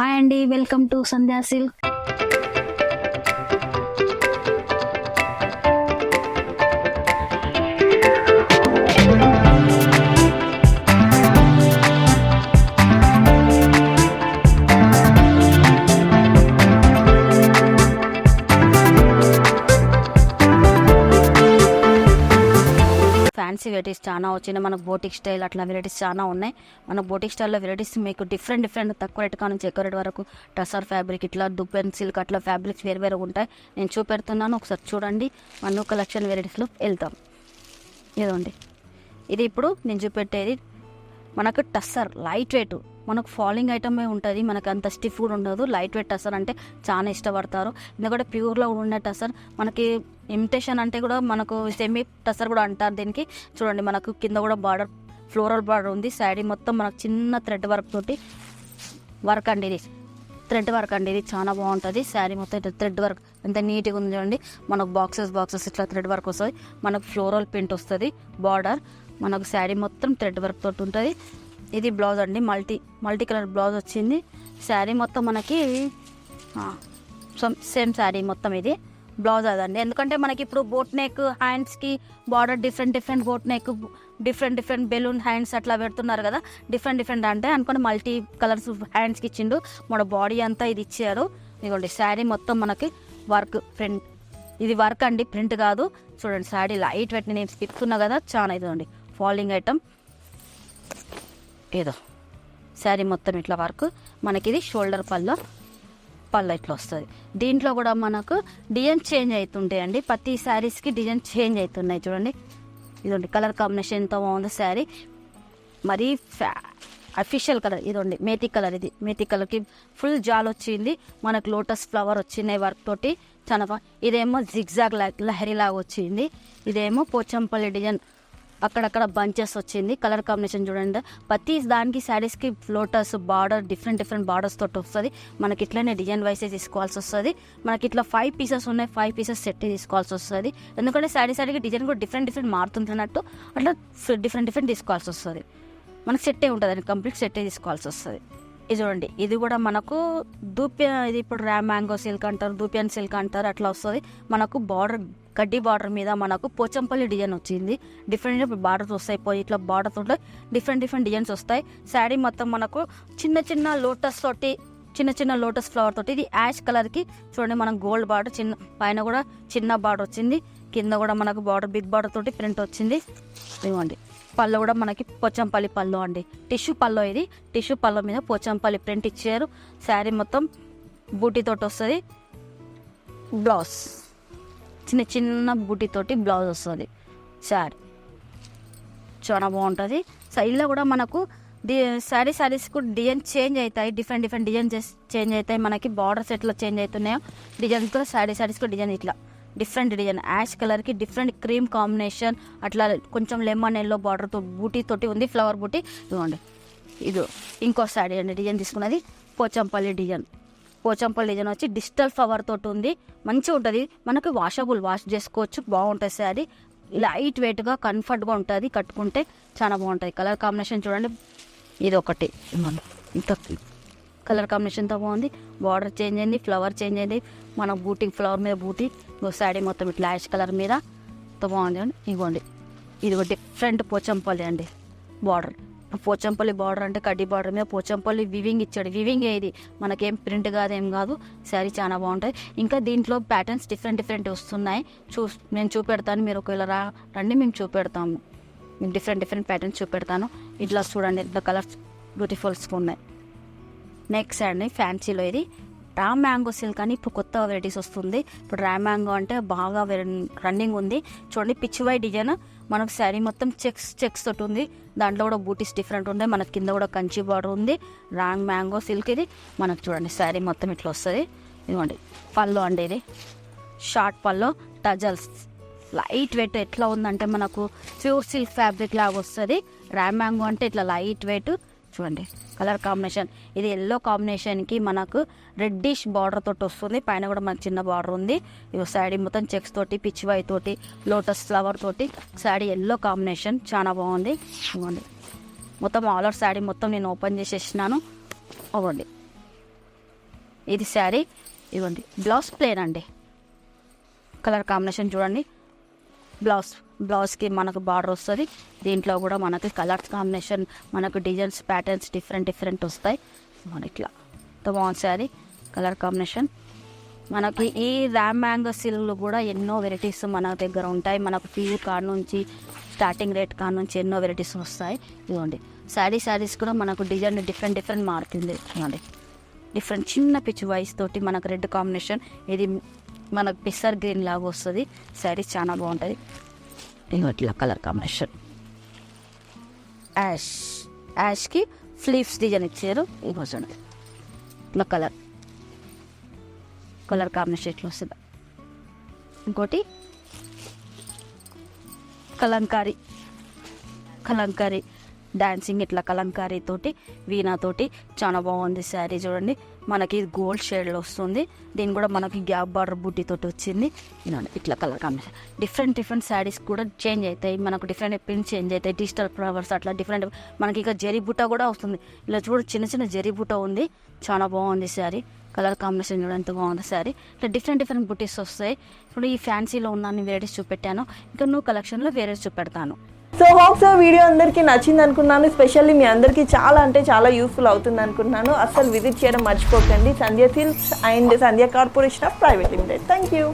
Hi అండి welcome to Sandhya silk. Fancy varieties చాలా వచ్చినాయి. మనకు బోటిక్ స్టైల్ అట్లా వెరైటీస్ చాలా ఉన్నాయి. మన బోటిక్ స్టైల్లో వెరైటీస్ మీకు డిఫరెంట్ డిఫరెంట్ తక్కువ రేట్ నుంచి ఎక్కువ రేట్ వరకు టసర్ ఫ్యాబ్రిక్ ఇట్లా దుబ్బెన్ సిల్క్ అట్లా ఫ్యాబ్రిక్స్ వేరు వేరు ఉంటాయి. నేను చూపెడుతున్నాను. ఒకసారి చూడండి. మన కలెక్షన్ వెరైటీస్లో వెళ్తాం. ఇదండి ఇది ఇప్పుడు నేను చూపెట్టేది మనకు టస్సర్ లైట్ వెయిట్. మనకు ఫాలింగ్ ఐటమే ఉంటుంది మనకు అంత స్టిఫ్ కూడా ఉండదు లైట్ వెయిట్ టసర్ అంటే చాలా ఇష్టపడతారు. ఎందుకంటే ప్యూర్లో ఉండే టసర్ మనకి ఇమిటేషన్ అంటే కూడా మనకు సెమీ టసర్ కూడా అంటారు దీనికి. చూడండి మనకు కింద కూడా బార్డర్ ఫ్లోరల్ బార్డర్ ఉంది. శారీ మొత్తం మనకు చిన్న థ్రెడ్ వర్క్ తోటి వర్క్ అండి ఇది. థ్రెడ్ వర్క్ అండి ఇది చాలా బాగుంటుంది. శారీ మొత్తం థ్రెడ్ వర్క్ ఎంత నీట్గా ఉంది చూడండి. మనకు బాక్సెస్ బాక్సెస్ ఇట్లా థ్రెడ్ వర్క్ వస్తుంది మనకు ఫ్లోరల్ ప్రింట్ వస్తుంది బార్డర్ మనకు శారీ మొత్తం థ్రెడ్ వర్క్ తోటి ఉంటుంది. ఇది బ్లౌజ్ అండి మల్టీ మల్టీ కలర్ బ్లౌజ్ వచ్చింది. శారీ మొత్తం మనకి సేమ్ శారీ మొత్తం ఇది. బ్లౌజ్ అదండి. ఎందుకంటే మనకి ఇప్పుడు బోట్ నెక్ హ్యాండ్స్కి border different different boat neck different different balloon hands అట్లా పెడుతున్నారు కదా. డిఫరెంట్ డిఫరెంట్ అంటే అనుకోండి మల్టీ కలర్స్ హ్యాండ్స్కి ఇచ్చిండు. మన బాడీ అంతా ఇది ఇచ్చారు. ఇదిగోండి శారీ మొత్తం మనకి వర్క్ ప్రింట్ ఇది వర్క్ అండి ప్రింట్ కాదు. చూడండి శారీ లైట్ వెయిట్ నేను స్కిప్తున్నా కదా చాలా ఇదండి ఫాలింగ్ ఐటమ్ ఏదో శారీ మొత్తం ఇట్లా వర్క్ మనకి ఇది షోల్డర్ పళ్ళ పళ్ళ ఇట్లా వస్తుంది. దీంట్లో కూడా మనకు డిజైన్ చేంజ్ అవుతుంటాయండి ప్రతి శారీస్కి డిజైన్ చేంజ్ అవుతున్నాయి చూడండి. ఇదండి కలర్ కాంబినేషన్ ఎంత బాగుందో శారీ. మరీ ఫ్యా అఫీషియల్ కలర్ ఇదండి మేతి కలర్ ఇది. మేతి కలర్కి ఫుల్ జాల్ వచ్చింది. మనకు లోటస్ ఫ్లవర్ వచ్చినాయి వర్క్ తోటి. చాలా ఇదేమో జిగ్జాగ్ లహరి లాగా వచ్చింది. ఇదేమో పోచంపల్లి డిజైన్ అక్కడక్కడ బంచెస్ వచ్చింది. కలర్ కాంబినేషన్ చూడండి. ప్రతి దానికి శారీస్కి floaters border different different borders తోటి వస్తుంది. మనకి ఇట్లనే డిజైన్ వైసే తీసుకోవాల్సి వస్తుంది. మనకి ఇట్లా ఫైవ్ పీసెస్ ఉన్నాయి. ఫైవ్ పీసెస్ సెట్ తీసుకోవాల్సి వస్తుంది. ఎందుకంటే శారీ శారీకి డిజైన్ కూడా డిఫరెంట్ డిఫరెంట్ మారుతుంటున్నట్టు అట్లా డిఫరెంట్ డిఫరెంట్ తీసుకోవాల్సి వస్తుంది. మనకి సెట్టే ఉంటుంది. అండి కంప్లీట్ సెట్టే తీసుకోవాల్సి వస్తుంది. ఇది చూడండి. ఇది కూడా మనకు దూప్య ఇది ఇప్పుడు ర్యామ్ మ్యాంగో సిల్క్ అంటారు దూపియన్ సిల్క్ అంటారు అట్లా వస్తుంది. మనకు బార్డర్ గడ్డి బార్డర్ మీద మనకు పోచంపల్లి డిజైన్ వచ్చింది. డిఫరెంట్ బార్డర్స్ వస్తాయి. పోయి ఇట్లా బార్డర్స్ ఉంటాయి డిఫరెంట్ డిఫరెంట్ డిజైన్స్ వస్తాయి. శారీ మొత్తం మనకు చిన్న చిన్న లోటస్ తోటి చిన్న చిన్న లోటస్ ఫ్లవర్ తోటి ఇది యాష్ కలర్కి చూడండి మనం గోల్డ్ బార్డర్ చిన్న పైన కూడా చిన్న బార్డర్ వచ్చింది. కింద కూడా మనకు బార్డర్ బిగ్ బార్డర్ తోటి ప్రింట్ వచ్చింది. ఇవ్వండి పళ్ళు కూడా మనకి పోచంపల్లి పళ్ళు అండి. టిష్యూ పళ్ళు ఇది. టిష్యూ పళ్ళు మీద పోచంపల్లి ప్రింట్ ఇచ్చారు. శారీ మొత్తం బూటీతోటి వస్తుంది. బ్లౌజ్. చిన్న చిన్న బూటీతోటి బ్లౌజ్ వస్తుంది. శారీ. చాలా బాగుంటుంది. సైడ్లో కూడా మనకు డి శారీ శారీస్ కూడా డిజైన్ చేంజ్ అవుతాయి. డిఫరెంట్ డిఫరెంట్ డిజైన్ చేంజ్ అవుతాయి. మనకి బార్డర్స్ ఎట్లా చేంజ్ అవుతున్నాయో డిజైన్స్ కూడా శారీ శారీస్ కూడా డిజైన్ ఇట్లా. Different design. యాష్ కలర్కి డిఫరెంట్ క్రీమ్ కాంబినేషన్. అట్లా కొంచెం లెమన్ ఎల్లో బార్డర్తో బూటీ తోటి ఉంది ఫ్లవర్ బూటీ. ఇదిగోండి. ఇది ఇంకో సైడ్ అండి డిజైన్ తీసుకున్నది పోచంపల్లి డిజైన్. పోచంపల్లి డిజైన్ వచ్చి డిజిటల్ ఫ్లవర్ తోటి ఉంది. మంచిగా ఉంటుంది. మనకు వాషబుల్ వాష్ చేసుకోవచ్చు బాగుంటుంది శారీ. లైట్ వెయిట్గా కంఫర్ట్గా ఉంటుంది కట్టుకుంటే చాలా బాగుంటుంది. కలర్ కాంబినేషన్ చూడండి. ఇది ఒకటి ఇంకా కలర్ కాంబినేషన్తో బాగుంది. బార్డర్ చేంజ్ అయింది ఫ్లవర్ చేంజ్ అయింది. మన బూటీ ఫ్లవర్ మీద బూటీ శారీ మొత్తం ఇట్లా యాష్ కలర్ మీద. తో బాగుంది అండి. ఇవ్వండి ఇది ఒక డిఫరెంట్ పోచంపల్లి అండి. బార్డర్. పోచంపల్లి బార్డర్ అంటే కడ్డీ బార్డర్ మీద పోచంపల్లి వివింగ్ ఇచ్చాడు. వివింగ్ ఇది మనకేం ప్రింట్ కాదు ఏం కాదు. శారీ చాలా బాగుంటాయి. ఇంకా దీంట్లో ప్యాటర్న్స్ డిఫరెంట్ డిఫరెంట్ వస్తున్నాయి. చూ నేను చూపెడతాను. మీరు ఒకవేళ రా రండి మేము చూపెడతాము. డిఫరెంట్ డిఫరెంట్ ప్యాటర్న్స్ చూపెడతాను. ఇట్లా చూడండి. ఇట్లా కలర్స్ బ్యూటిఫుల్స్ ఉన్నాయి. నెక్స్ట్ అండి ఫ్యాన్సీలో ఇది. రామ్ మ్యాంగో సిల్క్ అని ఇప్పుడు కొత్త వెరైటీస్ వస్తుంది. ఇప్పుడు రామ్ మ్యాంగో అంటే బాగా రన్నింగ్ ఉంది. చూడండి పిచ్ వై డిజైన్. మనకు శారీ మొత్తం చెక్స్ చెక్స్ తోటి ఉంది. దాంట్లో కూడా బూటీస్ డిఫరెంట్ ఉన్నాయి మనకి కింద కూడా కంచి బార్డర్ ఉంది. రాంగ్ మ్యాంగో సిల్క్ ఇది. మనకు చూడండి శారీ మొత్తం ఇట్లా వస్తుంది. ఇదిగోండి పళ్ళు అండి ఇది. షార్ట్ పళ్ళు టజల్స్. లైట్ వెయిట్ ఎట్లా ఉందంటే మనకు ప్యూర్ సిల్క్ ఫ్యాబ్రిక్ లాగా వస్తుంది. ర్యామ్ మ్యాంగో అంటే ఇట్లా లైట్ వెయిట్. చూడండి కలర్ కాంబినేషన్. ఇది ఎల్లో కాంబినేషన్కి మనకు రెడ్డిష్ బార్డర్ తోటి వస్తుంది. పైన కూడా మనకు చిన్న బార్డర్ ఉంది. ఇవి శాడీ మొత్తం చెక్స్ తోటి పిచ్చివై తోటి లోటస్ ఫ్లవర్ తోటి శాడీ ఎల్లో కాంబినేషన్ చాలా బాగుంది. ఇవ్వండి మొత్తం ఆల్ ఓవర్ శాడీ మొత్తం నేను ఓపెన్ చేసేసినాను. ఇవ్వండి ఇది శారీ ఇవ్వండి బ్లౌజ్ ప్లేన్ అండి. కలర్ కాంబినేషన్ చూడండి. బ్లౌజ్ బ్లౌజ్కి మనకు బార్డర్ వస్తుంది. దీంట్లో కూడా మనకి కలర్స్ కాంబినేషన్ మనకు డిజైన్స్ ప్యాటర్న్స్ డిఫరెంట్ డిఫరెంట్ వస్తాయి. మన ఇట్లా. ఎంత బాగుంది శారీ కలర్ కాంబినేషన్ మనకి ఈ ర్యామ్ మ్యాంగో సిల్క్లు కూడా ఎన్నో వెరైటీస్ మన దగ్గర ఉంటాయి. మనకు ప్యూర్ కాడ నుంచి స్టార్టింగ్ రేట్ కాడ నుంచి ఎన్నో వెరైటీస్ వస్తాయి. ఇదిగోండి. శారీ శారీస్ కూడా మనకు డిజైన్ డిఫరెంట్ డిఫరెంట్ మారుతుంది. ఇదిగోండి. డిఫరెంట్ చిన్న పిచ్ వైస్ తోటి మనకు రెడ్ కాంబినేషన్ ఇది మనకు పిస్సర్ గ్రీన్ లాగా వస్తుంది. శారీ చాలా బాగుంటుంది. ఇదిగో ఇట్లా కలర్ కాంబినేషన్ యాష్ యాష్కి ఫ్లీవ్స్ డిజైన్ ఇచ్చారు ఇగో చూడండి ఇట్లా కలర్ కలర్ కాంబినేషన్ ఇట్లా వస్తుంది ఇంకోటి కలంకారీ కలంకారీ డాన్సింగ్ ఇట్లా కలంకారీ తోటి వీణాతోటి చాలా బాగుంది శారీ చూడండి. మనకి గోల్డ్ షేడ్లో వస్తుంది. దీని కూడా మనకి గ్యాప్ బార్డర్ బుట్టితోటి వచ్చింది. ఇట్లా colour combination different different saris కూడా చేంజ్ అవుతాయి. మనకు డిఫరెంట్ ప్రింట్స్ చేంజ్ అవుతాయి. డిజిటల్ ఫ్లవర్స్ అట్లా డిఫరెంట్ మనకి ఇక జరీ బుట్ట కూడా వస్తుంది. ఇలా చూడు చిన్న చిన్న జరీ బుట్ట ఉంది. చాలా బాగుంది శారీ. కలర్ కాంబినేషన్ చూడ ఎంత బాగుంది శారీ. ఇట్లా డిఫరెంట్ డిఫరెంట్ బుటీస్ వస్తాయి. ఇప్పుడు ఈ ఫ్యాన్సీలో ఉన్న వెరైటీస్ చూపెట్టాను. ఇంకా నువ్వు కలెక్షన్లో వేరే చూపెడతాను. సో హోప్స్ వీడియో అందరికీ నచ్చింది అనుకున్నాను. స్పెషల్లీ మీ అందరికీ చాలా అంటే చాలా యూస్ఫుల్ అవుతుంది అనుకున్నాను. అస్సలు విజిట్ చేయడం మర్చిపోకండి. Sandhya silks and Sandhya corporation of private limited thank you